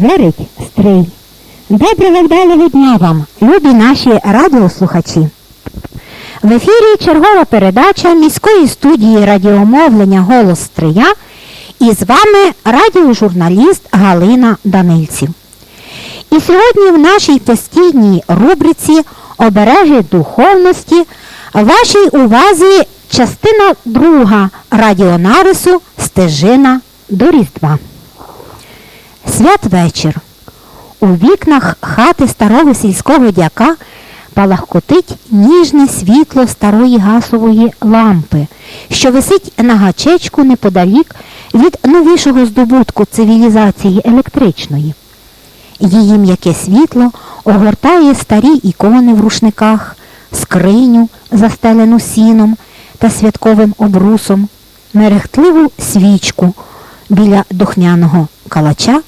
Говорить стрий. Доброго вдалого дня вам, любі наші радіослухачі. В ефірі чергова передача міської студії радіомовлення Голос Стрия і з вами радіожурналіст Галина Данильців. І сьогодні в нашій постійній рубриці Обережі духовності вашій увазі частина друга радіонарису Стежина до Різдва. Святвечір. У вікнах хати старого сільського дяка палахкотить ніжне світло старої гасової лампи, що висить на гачечку неподалік від новішого здобутку цивілізації електричної. Її м'яке світло огортає старі ікони в рушниках, скриню, застелену сіном та святковим обрусом, мерехтливу свічку біля духмяного калача.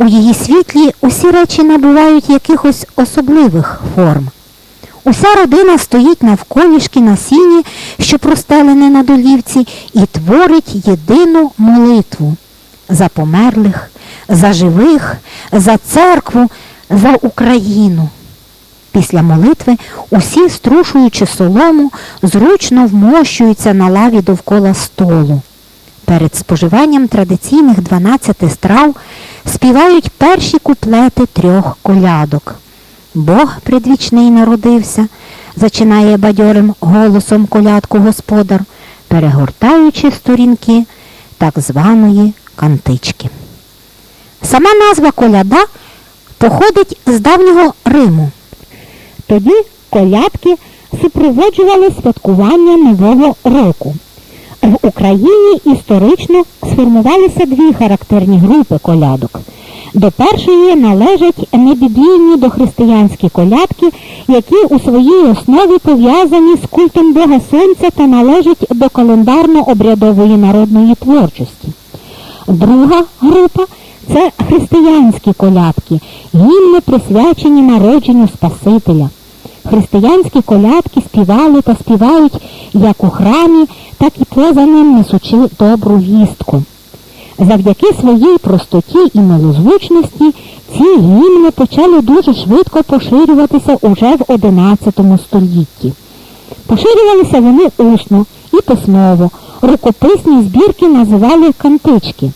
У її світлі усі речі набувають якихось особливих форм. Уся родина стоїть навколішки на сіні, що простелене на долівці, і творить єдину молитву за померлих, за живих, за церкву, за Україну. Після молитви усі, струшуючи солому, зручно вмощуються на лаві довкола столу. Перед споживанням традиційних 12 страв співають перші куплети трьох колядок. Бог предвічний народився, зачинає бадьорим голосом колядку господар, перегортаючи сторінки так званої кантички. Сама назва коляда походить з давнього Риму. Тоді колядки супроводжували святкування Нового року. В Україні історично сформувалися дві характерні групи колядок. До першої належать небіблійні дохристиянські колядки, які у своїй основі пов'язані з культом Бога Сонця та належать до календарно-обрядової народної творчості. Друга група це християнські колядки, гімни присвячені народженню Спасителя. Християнські колядки співали та співають як у храмі, так і поза ним несучи добру вістку. Завдяки своїй простоті і милозвучності ці гімни почали дуже швидко поширюватися уже в XI столітті. Поширювалися вони усно і письмово. Рукописні збірки називали кантички.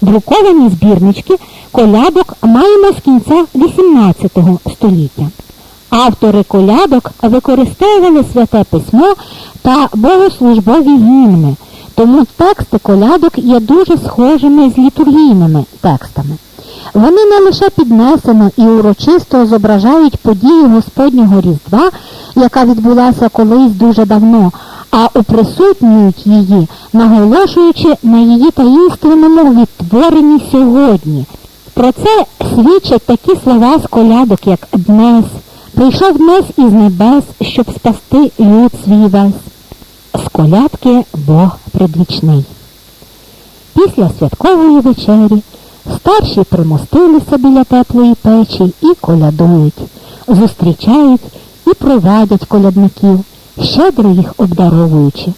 Друковані збірнички колядок маємо з кінця XVIII століття. Автори колядок використовували святе письмо та богослужбові гімни, тому тексти колядок є дуже схожими з літургійними текстами. Вони не лише піднесено і урочисто зображають подію Господнього Різдва, яка відбулася колись дуже давно, а уприсутнюють її, наголошуючи на її таїнственному відтворенні сьогодні. Про це свідчать такі слова з колядок, як Днес, прийшов Днес із небес, щоб спасти люд свій весь. З колядки Бог предвічний. Після святкової вечері старші примостилися біля теплої печі і колядують, зустрічають і провадять колядників, щедро їх обдаровуючи.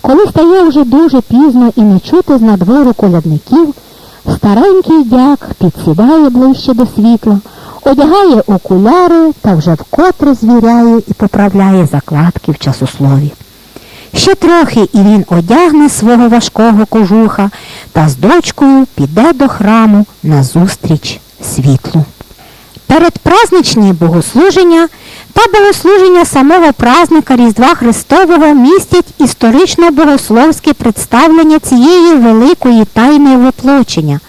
Коли стає вже дуже пізно і не чути з надвору колядників, старенький дяк підсідає ближче до світла, одягає окуляри та вже вкотре звіряє і поправляє закладки в часослові. Ще трохи і він одягне свого важкого кожуха та з дочкою піде до храму на зустріч світлу. Передпразничні богослуження та богослуження самого празника Різдва Христового містять історично-богословське представлення цієї великої тайни воплочення.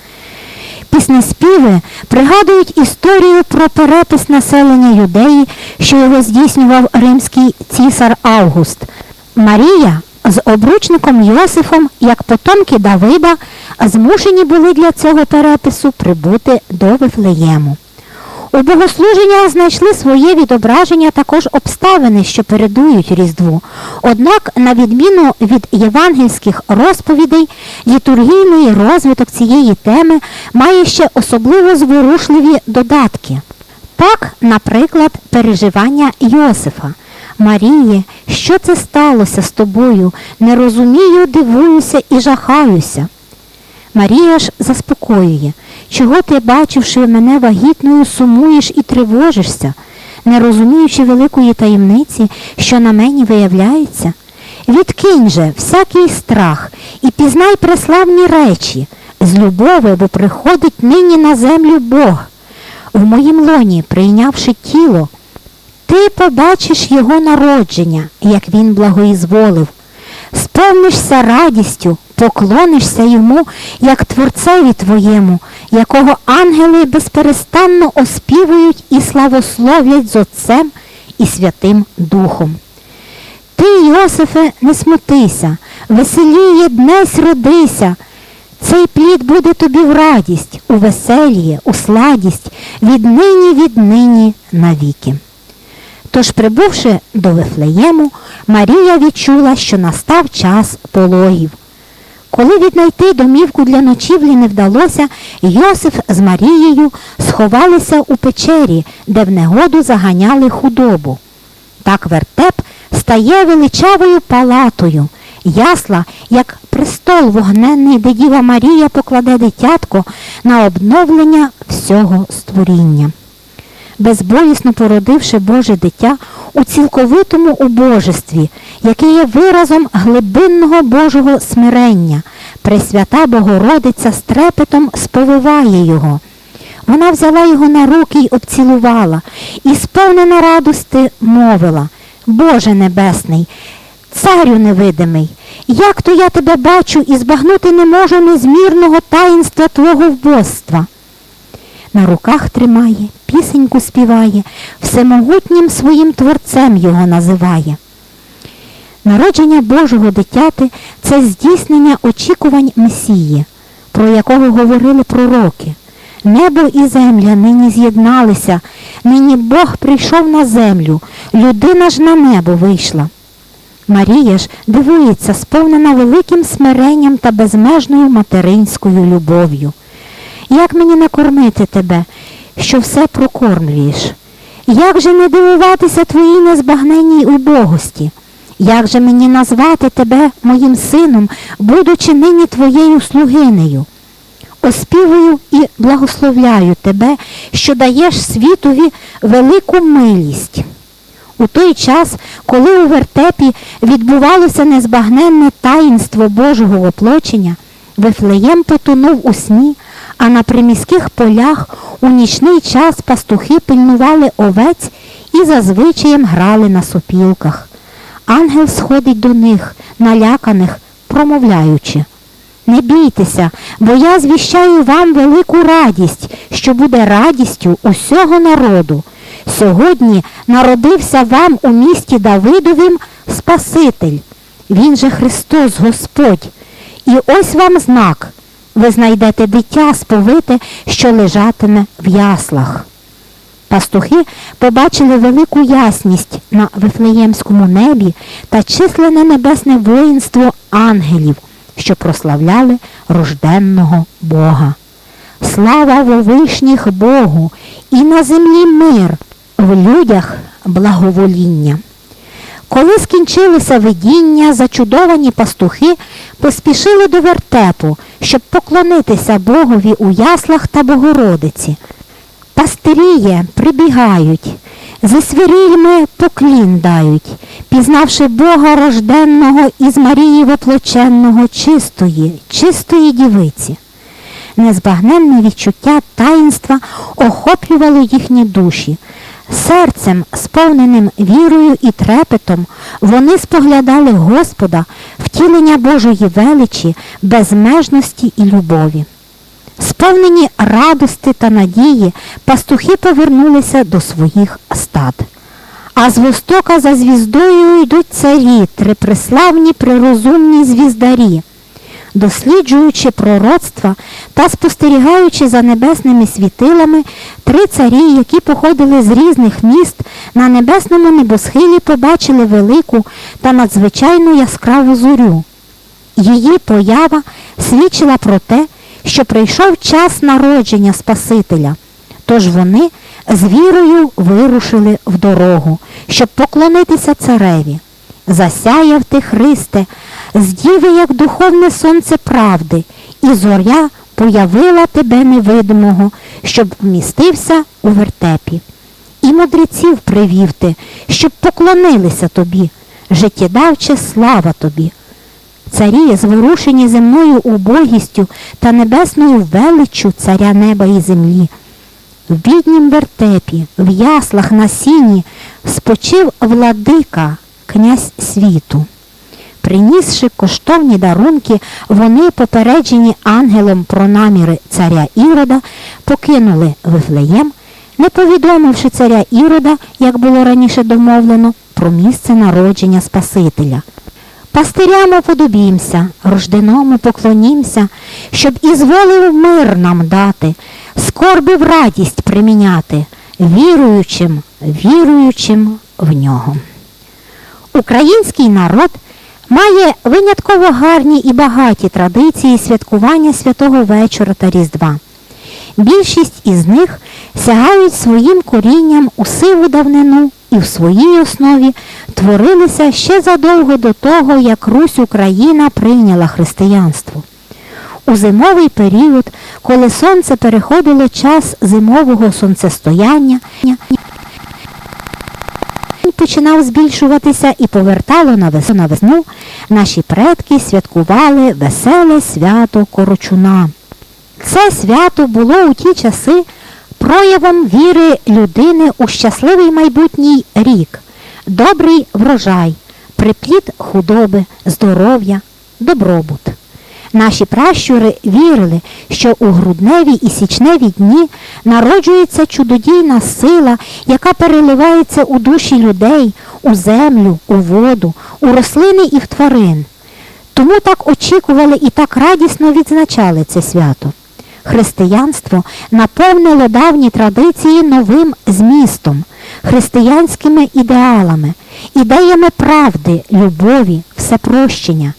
Піснеспіви пригадують історію про перепис населення юдеї, що його здійснював римський цісар Август. Марія з обручником Йосифом, як потомки Давида, змушені були для цього перепису прибути до Вифлеєму. У богослуженнях знайшли своє відображення також обставини, що передують Різдву. Однак, на відміну від євангельських розповідей, літургійний розвиток цієї теми має ще особливо зворушливі додатки. Так, наприклад, переживання Йосифа. Маріє, що це сталося з тобою? Не розумію, дивуюся і жахаюся. Марія ж заспокоює, чого ти, бачивши мене вагітною, сумуєш і тривожишся, не розуміючи великої таємниці, що на мені виявляється. Відкинь же всякий страх і пізнай преславні речі, з любови, бо приходить нині на землю Бог. В моїм лоні, прийнявши тіло, ти побачиш його народження, як він благоізволив, сповнишся радістю, поклонишся йому, як творцеві твоєму, якого ангели безперестанно оспівують і славословлять з Отцем і Святим Духом. Ти, Йосифе, не смутися, веселіє днесь родися. Цей плід буде тобі в радість, у веселіє, у сладість, віднині, віднині навіки. Тож, прибувши до Вифлеєму, Марія відчула, що настав час пологів. Коли віднайти домівку для ночівлі не вдалося, Йосиф з Марією сховалися у печері, де в негоду заганяли худобу. Так вертеп стає величавою палатою, ясла, як престол вогненний, де Діва Марія покладе дитятко на обновлення всього створіння. Безболісно породивши Боже дитя у цілковитому убожестві, яке є виразом глибинного Божого смирення, Пресвята Богородиця з трепетом сповиває його. Вона взяла його на руки й обцілувала, і сповнена радости мовила Боже Небесний, царю невидимий, як то я тебе бачу і збагнути не можу незмірного таїнства твого вбоства. На руках тримає, пісеньку співає, всемогутнім своїм творцем його називає. Народження Божого дитяти це здійснення очікувань Месії, про якого говорили пророки. Небо і земля нині з'єдналися, нині Бог прийшов на землю, людина ж на небо вийшла. Марія ж дивується, сповнена великим смиренням та безмежною материнською любов'ю. Як мені накормити тебе, що все прокормлюєш? Як же не дивуватися твоїй незбагненній убогості? Як же мені назвати тебе моїм сином, будучи нині твоєю слугинею? Оспівую і благословляю тебе, що даєш світові велику милість. У той час, коли у вертепі відбувалося незбагненне таїнство Божого воплочення, Вифлеєм потонув у сні, а на приміських полях у нічний час пастухи пильнували овець і зазвичаєм грали на сопілках. Ангел сходить до них, наляканих, промовляючи. Не бійтеся, бо я звіщаю вам велику радість, що буде радістю усього народу. Сьогодні народився вам у місті Давидовім Спаситель. Він же Христос Господь. І ось вам знак. Ви знайдете дитя сповите, що лежатиме в яслах. Пастухи побачили велику ясність на Вифлеємському небі та численне небесне воїнство ангелів, що прославляли рожденного Бога. Слава вовишніх Богу і на землі мир, в людях благовоління. Коли скінчилося видіння, зачудовані пастухи поспішили до вертепу, щоб поклонитися Богові у яслах та Богородиці. Пастиріє прибігають, зі свирільми поклін дають, пізнавши Бога рожденного із Марії воплоченного чистої, чистої дівиці. Незбагненне відчуття таїнства охоплювало їхні душі. Серцем, сповненим вірою і трепетом, вони споглядали Господа, втілення Божої величі, безмежності і любові. Сповнені радости та надії, пастухи повернулися до своїх стад. А з востока за звіздою йдуть царі, трипреславні прирозумні звіздарі. Досліджуючи пророцтва та спостерігаючи за небесними світилами, три царі, які походили з різних міст, на небесному небосхилі побачили велику та надзвичайно яскраву зорю. Її поява свідчила про те, що прийшов час народження Спасителя, тож вони з вірою вирушили в дорогу, щоб поклонитися цареві. Засяяв ти, Христе, з діви, як духовне сонце правди, і зоря появила тебе невидимого, щоб вмістився у вертепі. І мудреців привів ти, щоб поклонилися тобі, життєдавче слава тобі. Царі, зворушені земною убогістю та небесною величчю царя неба і землі. В біднім вертепі, в яслах на сіні спочив владика, князь світу. Принісши коштовні дарунки, вони, попереджені ангелом про наміри царя Ірода, покинули Вифлеєм, не повідомивши царя Ірода, як було раніше домовлено, про місце народження Спасителя. Пастирям уподобімся, рожденому поклонімся, щоб ізволив мир нам дати, скорби в радість приміняти, віруючим, віруючим в нього. Український народ має винятково гарні і багаті традиції святкування святого вечора та Різдва. Більшість із них сягають своїм корінням у сиву давнину і в своїй основі творилися ще задовго до того, як Русь Україна прийняла християнство. У зимовий період, коли сонце переходило час зимового сонцестояння, починав збільшуватися і повертало на весну, на весну, наші предки святкували веселе свято Корочуна. Це свято було у ті часи проявом віри людини у щасливий майбутній рік, добрий врожай, припліт худоби, здоров'я, добробут. Наші пращури вірили, що у грудневі і січневі дні народжується чудодійна сила, яка переливається у душі людей, у землю, у воду, у рослини і в тварин. Тому так очікували і так радісно відзначали це свято. Християнство наповнило давні традиції новим змістом, християнськими ідеалами, ідеями правди, любові, всепрощення,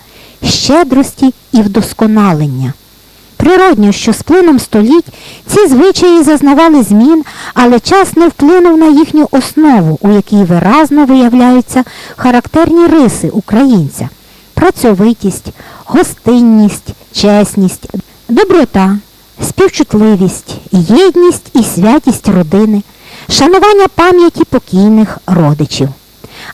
щедрості і вдосконалення. Природньо, що з плином століть ці звичаї зазнавали змін, але час не вплинув на їхню основу, у якій виразно виявляються характерні риси українця працьовитість, гостинність, чесність, доброта, співчутливість, єдність і святість родини, шанування пам'яті покійних родичів.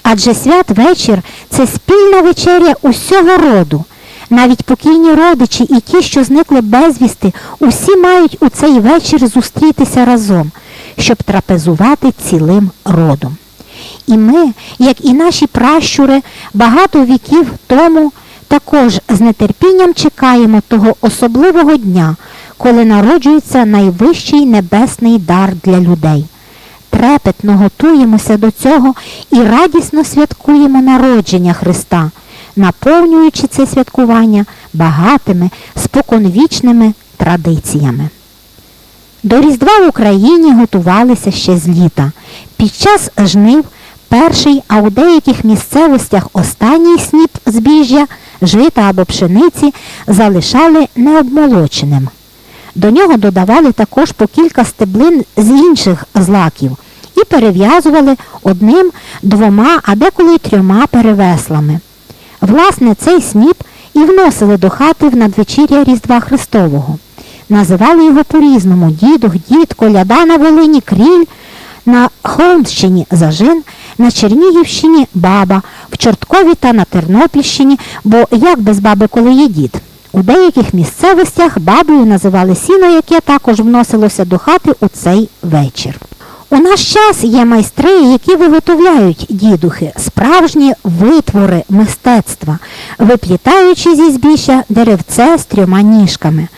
Адже святвечір це спільна вечеря усього роду. Навіть покійні родичі і ті, що зникли безвісти, усі мають у цей вечір зустрітися разом, щоб трапезувати цілим родом. І ми, як і наші пращури, багато віків тому також з нетерпінням чекаємо того особливого дня, коли народжується найвищий небесний дар для людей. Трепетно готуємося до цього і радісно святкуємо народження Христа, наповнюючи це святкування багатими, споконвічними традиціями. До Різдва в Україні готувалися ще з літа. Під час жнив перший, а у деяких місцевостях останній сніп збіжжя, жита або пшениці залишали необмолоченим. До нього додавали також по кілька стеблин з інших злаків і перев'язували одним, двома, а деколи й трьома перевеслами. Власне, цей сніп і вносили до хати в надвечір'я Різдва Христового. Називали його по-різному дідух, дід, коляда на Волині, кріль, на Холмщині зажин, на Чернігівщині баба, в Чорткові та на Тернопільщині, бо як без баби, коли є дід. У деяких місцевостях бабою називали сіно, яке також вносилося до хати у цей вечір. У наш час є майстри, які виготовляють дідухи, справжні витвори мистецтва, виплітаючи зі збіжжя деревце з трьома ніжками.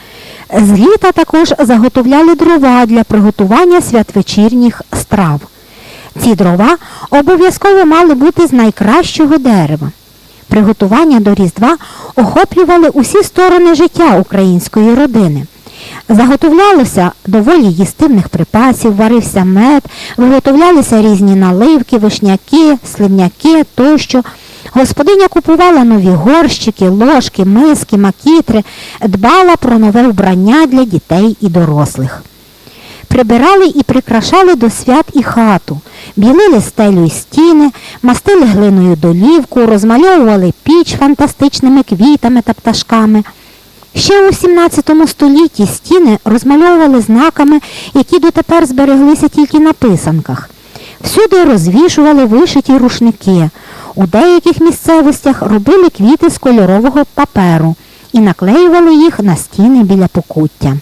З літа також заготовляли дрова для приготування святвечірніх страв. Ці дрова обов'язково мали бути з найкращого дерева. Приготування до Різдва охоплювали усі сторони життя української родини. Заготовлялося доволі їстивних припасів, варився мед, виготовлялися різні наливки, вишняки, сливняки тощо. Господиня купувала нові горщики, ложки, миски, макітри, дбала про нове вбрання для дітей і дорослих. Прибирали і прикрашали до свят і хату, білили стелю і стіни, мастили глиною долівку, розмальовували піч фантастичними квітами та пташками. Ще у 17 столітті стіни розмальовували знаками, які дотепер збереглися тільки на писанках. Всюди розвішували вишиті рушники. У деяких місцевостях робили квіти з кольорового паперу і наклеювали їх на стіни біля покуття.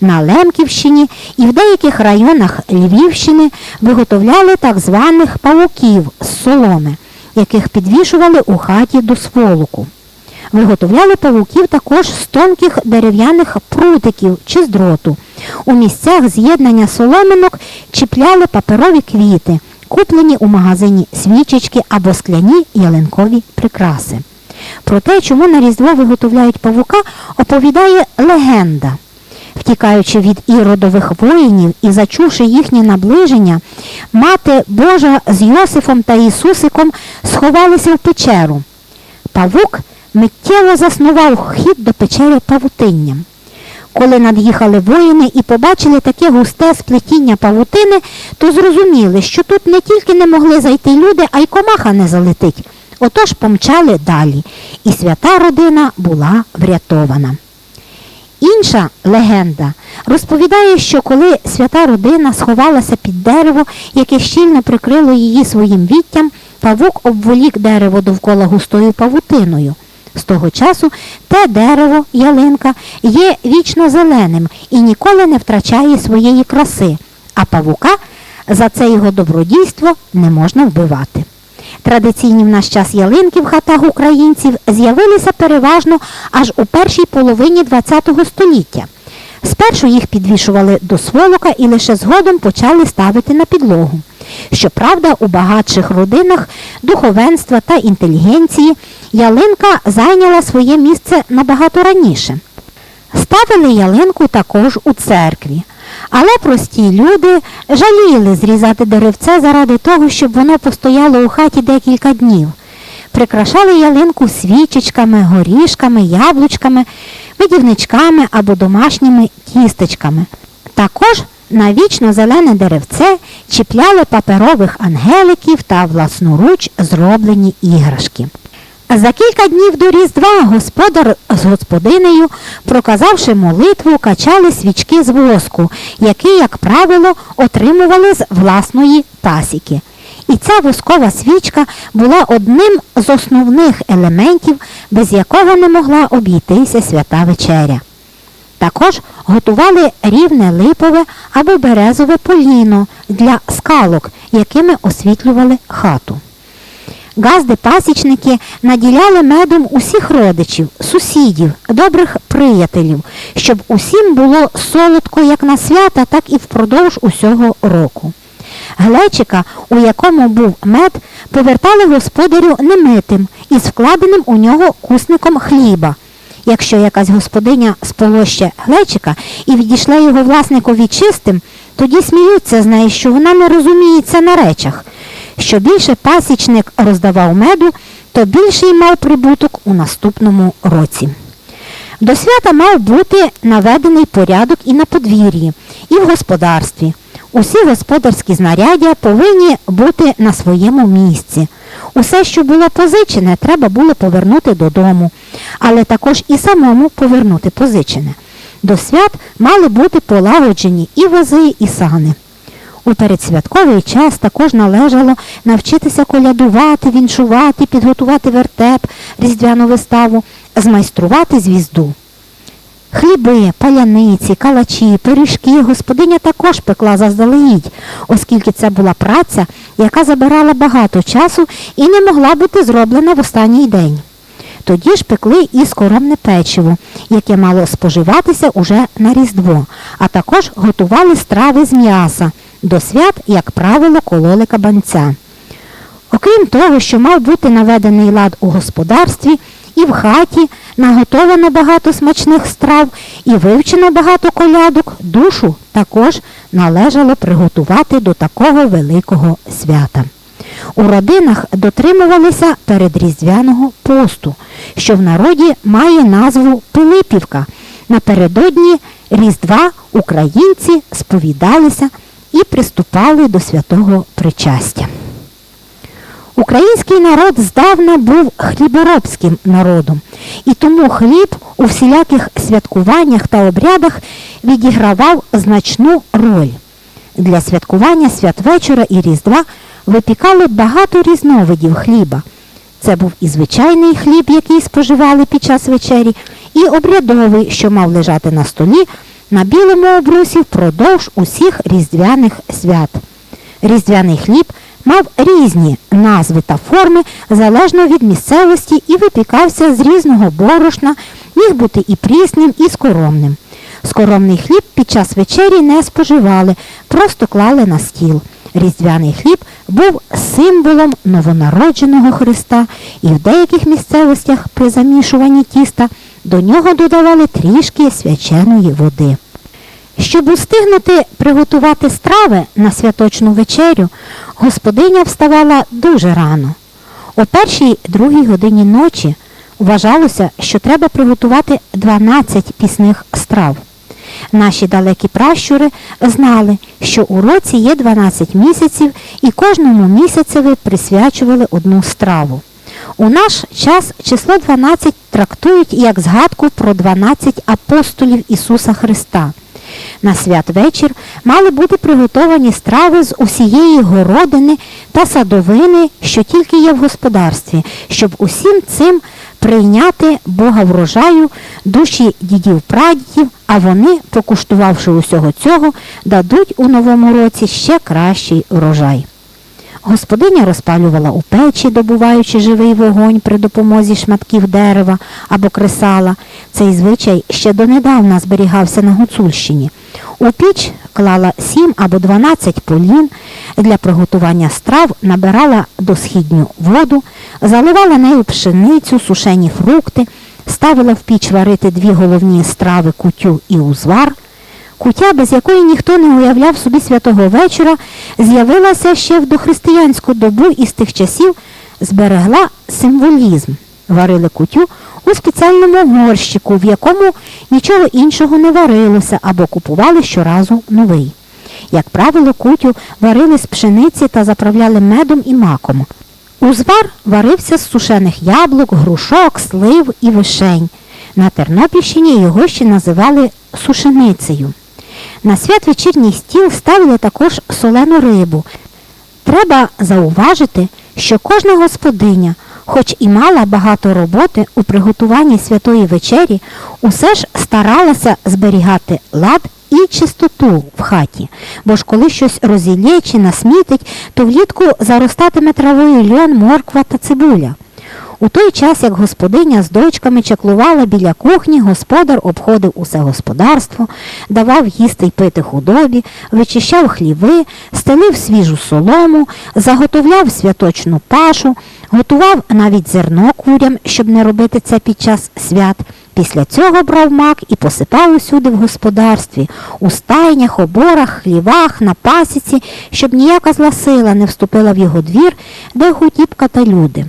На Лемківщині і в деяких районах Львівщини виготовляли так званих павуків з соломи, яких підвішували у хаті до сволоку. Виготовляли павуків також з тонких дерев'яних прутиків чи з дроту. У місцях з'єднання соломинок чіпляли паперові квіти, куплені у магазині свічечки або скляні ялинкові прикраси. Про те, чому на Різдво виготовляють павука, оповідає легенда. Втікаючи від іродових воїнів і зачувши їхнє наближення, мати Божа з Йосифом та Ісусиком сховалися в печеру. Павук миттєво заснував хід до печери павутинням. Коли над'їхали воїни і побачили таке густе сплетіння павутини, то зрозуміли, що тут не тільки не могли зайти люди, а й комаха не залетить. Отож помчали далі, і свята родина була врятована. Інша легенда розповідає, що коли свята родина сховалася під дерево, яке щільно прикрило її своїм віттям, павук обволік дерево довкола густою павутиною. З того часу те дерево, ялинка, є вічно зеленим і ніколи не втрачає своєї краси, а павука за це його добродійство не можна вбивати. Традиційні в наш час ялинки в хатах українців з'явилися переважно аж у першій половині ХХ століття. Спершу їх підвішували до сволока і лише згодом почали ставити на підлогу. Щоправда, у багатших родинах духовенства та інтелігенції ялинка зайняла своє місце набагато раніше. Ставили ялинку також у церкві. Але прості люди жаліли зрізати деревце заради того, щоб воно постояло у хаті декілька днів. Прикрашали ялинку свічечками, горішками, яблучками, медівничками або домашніми тістечками. Також на вічно зелене деревце чіпляли паперових ангеликів та власноруч зроблені іграшки. За кілька днів до Різдва господар з господинею, проказавши молитву, качали свічки з воску, які, як правило, отримували з власної пасіки. І ця воскова свічка була одним з основних елементів, без якого не могла обійтися свята вечеря. Також готували рівне липове або березове поліно для скалок, якими освітлювали хату. Газди-пасічники наділяли медом усіх родичів, сусідів, добрих приятелів, щоб усім було солодко як на свята, так і впродовж усього року. Глечика, у якому був мед, повертали господарю немитим із вкладеним у нього кусником хліба. Якщо якась господиня сполоще глечика і відійшла його власникові чистим, тоді сміються з неї, що вона не розуміється на речах. Що більше пасічник роздавав меду, то більший мав прибуток у наступному році. До свята мав бути наведений порядок і на подвір'ї, і в господарстві. Усі господарські знаряддя повинні бути на своєму місці. Усе, що було позичене, треба було повернути додому, але також і самому повернути позичене. До свят мали бути полагоджені і вози, і сани. У передсвятковий час також належало навчитися колядувати, віншувати, підготувати вертеп, різдвяну виставу, змайструвати звізду. Хліби, паляниці, калачі, пиріжки господиня також пекла заздалегідь, оскільки це була праця, яка забирала багато часу і не могла бути зроблена в останній день. Тоді ж пекли і скоромне печиво, яке мало споживатися уже на Різдво, а також готували страви з м'яса. До свят, як правило, кололи кабанця. Окрім того, що мав бути наведений лад у господарстві, і в хаті наготовано багато смачних страв і вивчено багато колядок, душу також належало приготувати до такого великого свята. У родинах дотримувалися передріздвяного посту, що в народі має назву Пилипівка, Напередодні Різдва українці сповідалися і приступали до святого причастя. Український народ здавна був хліборобським народом, і тому хліб у всіляких святкуваннях та обрядах відігравав значну роль. Для святкування святвечора і Різдва випікали багато різновидів хліба. Це був і звичайний хліб, який споживали під час вечері, і обрядовий, що мав лежати на столі на білому обрусі впродовж усіх різдвяних свят. Різдвяний хліб мав різні назви та форми залежно від місцевості і випікався з різного борошна, міг бути і прісним, і скоромним. Скоромний хліб під час вечері не споживали, просто клали на стіл. Різдвяний хліб був символом новонародженого Христа, і в деяких місцевостях при замішуванні тіста до нього додавали трішки свяченої води. Щоб устигнути приготувати страви на святочну вечерю, господиня вставала дуже рано. О першій другій годині ночі вважалося, що треба приготувати 12 пісних страв. Наші далекі пращури знали, що у році є 12 місяців і кожному місяцеві присвячували одну страву. У наш час число 12 трактують як згадку про 12 апостолів Ісуса Христа. На святвечір мали бути приготовані страви з усієї городини та садовини, що тільки є в господарстві, щоб усім цим прийняти Бога врожаю, душі дідів прадідів, а вони, покуштувавши усього цього, дадуть у новому році ще кращий врожай. Господиня розпалювала у печі, добуваючи живий вогонь при допомозі шматків дерева або кресала. Цей звичай ще донедавна зберігався на Гуцульщині. У піч клала 7 або 12 полін, для приготування страв набирала досхідню воду, заливала нею пшеницю, сушені фрукти, ставила в піч варити дві головні страви кутю і узвар. Кутя, без якої ніхто не уявляв собі святого вечора, з'явилася ще в дохристиянську добу і з тих часів зберегла символізм. Варили кутю у спеціальному горщику, в якому нічого іншого не варилося або купували щоразу новий. Як правило, кутю варили з пшениці та заправляли медом і маком. Узвар варився з сушених яблук, грушок, слив і вишень. На Тернопільщині його ще називали сушеницею. На святвечірній стіл ставили також солену рибу. Треба зауважити, що кожна господиня, хоч і мала багато роботи у приготуванні святої вечері, усе ж старалася зберігати лад і чистоту в хаті, бо ж коли щось розілє чи насмітить, то влітку заростатиме травою льон, морква та цибуля. У той час, як господиня з дочками чаклувала біля кухні, господар обходив усе господарство, давав їсти й пити худобі, вичищав хліви, стелив свіжу солому, заготовляв святочну пашу, готував навіть зерно курям, щоб не робити це під час свят. Після цього брав мак і посипав усюди в господарстві, у стайнях, оборах, хлівах, на пасіці, щоб ніяка зла сила не вступила в його двір, де гутіпка та люди.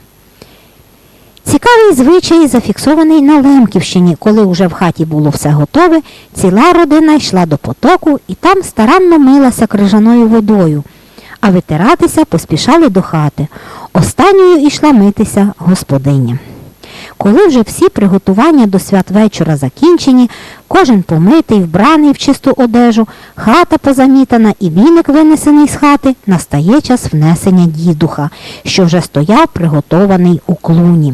Цікавий звичай зафіксований на Лемківщині, коли уже в хаті було все готове, ціла родина йшла до потоку і там старанно милася крижаною водою, а витиратися поспішали до хати. Останньою йшла митися господиня. Коли вже всі приготування до святвечора закінчені, кожен помитий, вбраний в чисту одежу, хата позамітана і віник винесений з хати, настає час внесення дідуха, що вже стояв приготований у клуні.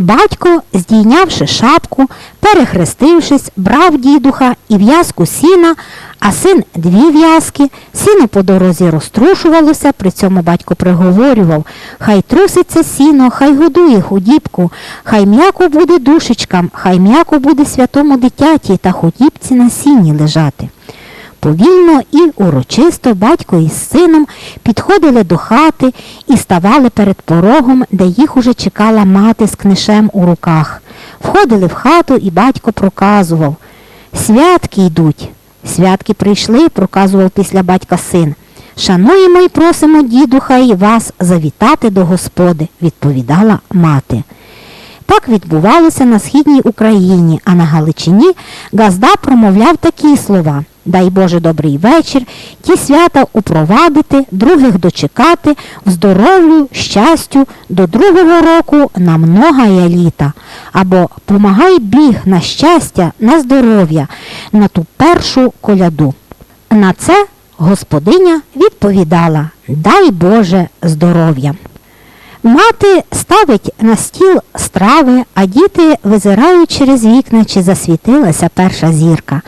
Батько, здійнявши шапку, перехрестившись, брав дідуха і в'язку сіна, а син дві в'язки. Сіно по дорозі розтрушувалося, при цьому батько приговорював Хай труситься сіно, хай годує худібку, хай м'яко буде душечкам, хай м'яко буде святому дитяті та худібці на сіні лежати. Повільно і урочисто батько із сином підходили до хати і ставали перед порогом, де їх уже чекала мати з книшем у руках. Входили в хату, і батько проказував Святки йдуть. Святки прийшли, проказував після батька син. Шануємо і просимо дідуха і вас завітати до господи, відповідала мати. Так відбувалося на східній Україні, а на Галичині Газда промовляв такі слова. Дай Боже добрий вечір, ті свята упровадити, других дочекати, в здоров'ю, щастю, до другого року на многая літа. Або помагай біг на щастя, на здоров'я, на ту першу коляду. На це господиня відповідала Дай Боже здоров'я. Мати ставить на стіл страви, а діти визирають через вікна, чи засвітилася перша зірка.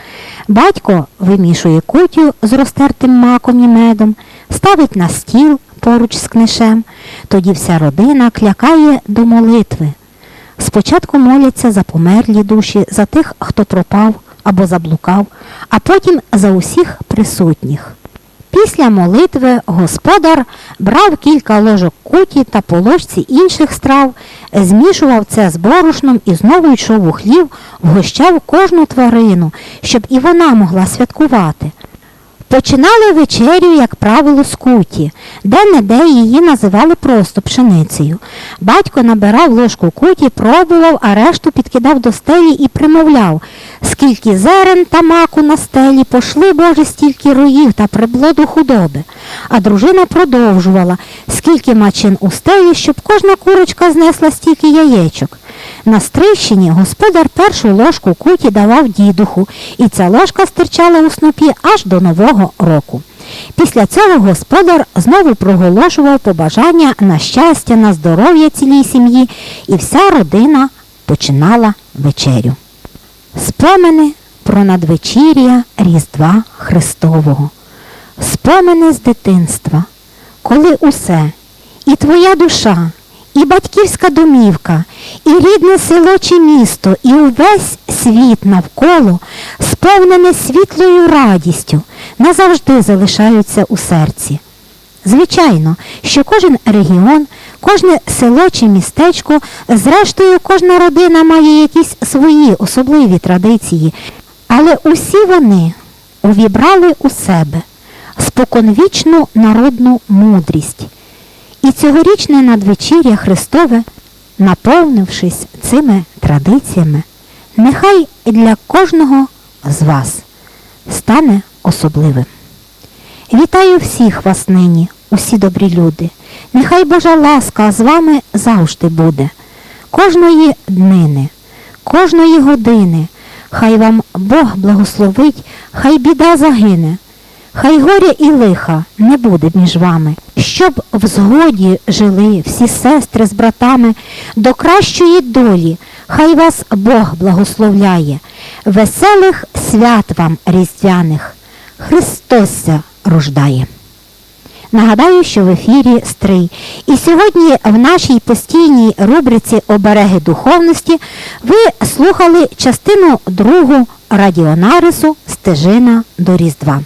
Батько вимішує кутю з розтертим маком і медом, ставить на стіл поруч з книшем. Тоді вся родина клякає до молитви. Спочатку моляться за померлі душі, за тих, хто пропав або заблукав, а потім за усіх присутніх. Після молитви господар брав кілька ложок куті та по ложці інших страв, змішував це з борошном і знову йшов у хлів, вгощав кожну тварину, щоб і вона могла святкувати. Починали вечерю, як правило, з куті, де-не-де її називали просто пшеницею. Батько набирав ложку куті, пробував, а решту підкидав до стелі і примовляв, скільки зерен та маку на стелі, пошли, Боже, стільки роїв та приблоду худоби. А дружина продовжувала, скільки мачин у стелі, щоб кожна курочка знесла стільки яєчок. На Стрищині господар першу ложку куті давав дідуху, і ця ложка стирчала у снопі аж до Нового року. Після цього господар знову проголошував побажання на щастя, на здоров'я цілій сім'ї, і вся родина починала вечерю. Спомини про надвечір'я Різдва Христового. Спомини з дитинства, коли усе, і твоя душа, і батьківська домівка, і рідне село чи місто, і увесь світ навколо, сповнене світлою радістю, назавжди залишаються у серці. Звичайно, що кожен регіон, кожне село чи містечко, зрештою, кожна родина має якісь свої особливі традиції, але усі вони увібрали у себе споконвічну народну мудрість. І цьогорічне надвечір'я Христове, наповнившись цими традиціями, нехай для кожного з вас стане особливим. Вітаю всіх вас нині, усі добрі люди. Нехай Божа ласка з вами завжди буде. Кожної днини, кожної години, хай вам Бог благословить, хай біда загине, хай горя і лиха не буде між вами, щоб в згоді жили всі сестри з братами до кращої долі, хай вас Бог благословляє, веселих свят вам різдвяних, Христося рождає. Нагадаю, що в ефірі Стрий. І сьогодні в нашій постійній рубриці Обереги духовності ви слухали частину другу радіонарису Стежина до Різдва.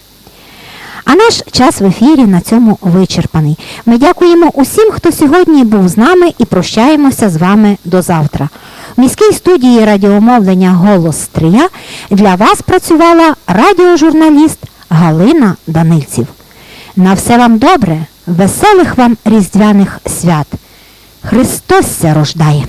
А наш час в ефірі на цьому вичерпаний. Ми дякуємо усім, хто сьогодні був з нами і прощаємося з вами до завтра. В міській студії радіомовлення Голос Стрия для вас працювала радіожурналіст Галина Данильців. На все вам добре, веселих вам різдвяних свят. Христос ся рождає!